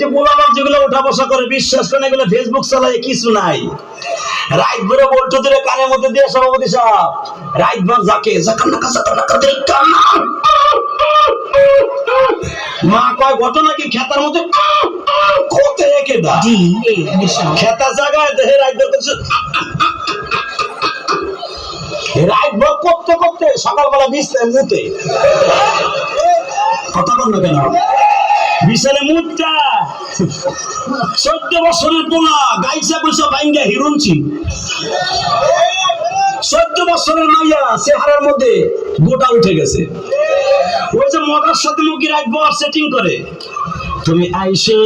যে পোলাপান যেগুলো উঠা বসা করে বিশ্বাস করেন এগুলো ফেসবুক চালায় কিছু নাই। রাইট ভরে বলতো দিলে কানের মধ্যে দিয়ে সভাপতি সাহেব রাইট যাকে জাকান্নাকা জাকান্নাকা মা কয় ঘটনা কি? খেতার মধ্যে কোতে দা। খেতা জায়গায় দেহে রাইট ভর করছে। রাইট ভর করতে করতে সকালবেলা বিছনায় মুতে। কথা বল না কেন? বিছানে মুতটা চোদ্দ বছরের পোলা গাইসা বৈশা বাইঙ্গা হিরুনছি চোদ্দ বছরের মাইয়া চেহারার মধ্যে গোটা উঠে গেছে। ওই যে মগার সাথে মুখি রাখব আর সেটিং করে। তুমি আইসো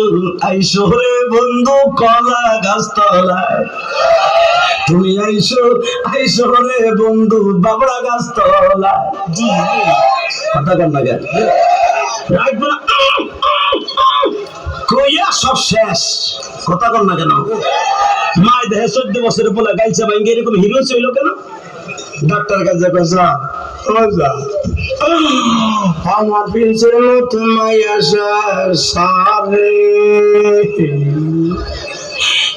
আইসো রে বন্ধু কলা গাছ তলায়। তুমি আইসো আইসো রে বন্ধু বাবড়া গাছ তলায়। কথা কর না রাখব না কইয়া সব শেষ। কথা কর না কেন? মায় দেহে চোদ্দ বছরে বলে গাইছে ভাঙ্গে এরকম হিরো ছিল কেন ডাক্তার কাছে ওজা আমার পিছে তোমায় আসা সারে।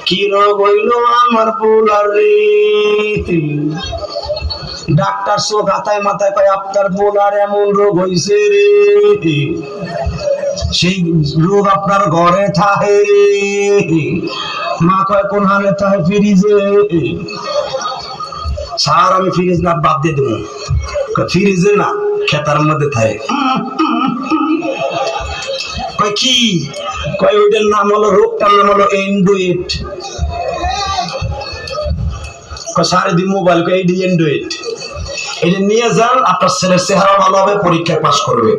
কি রোগ হইল আমার পোলারে ডাক্তার চোখ হাতায় মাথায় কয় আপনার পোলার এমন রোগ হইছে রে? সেই রোগ আপনার ঘরে থাহে মা কয়, কোন হালে থাহে ফ্রিজে? স্যার, আমি ফ্রিজ না, বাদ দিয়ে দেবো। ফ্রিজে না, খেতার মধ্যে থাকে। কয়, কি? কয়, ওইটার নাম হলো, রোগটার নাম হলো মোবাইল কয় এইটি এন্ড্রয়েড এটা নিয়ে যান, আপনার ছেলের চেহারা ভালো হবে, পরীক্ষায় পাশ করবে।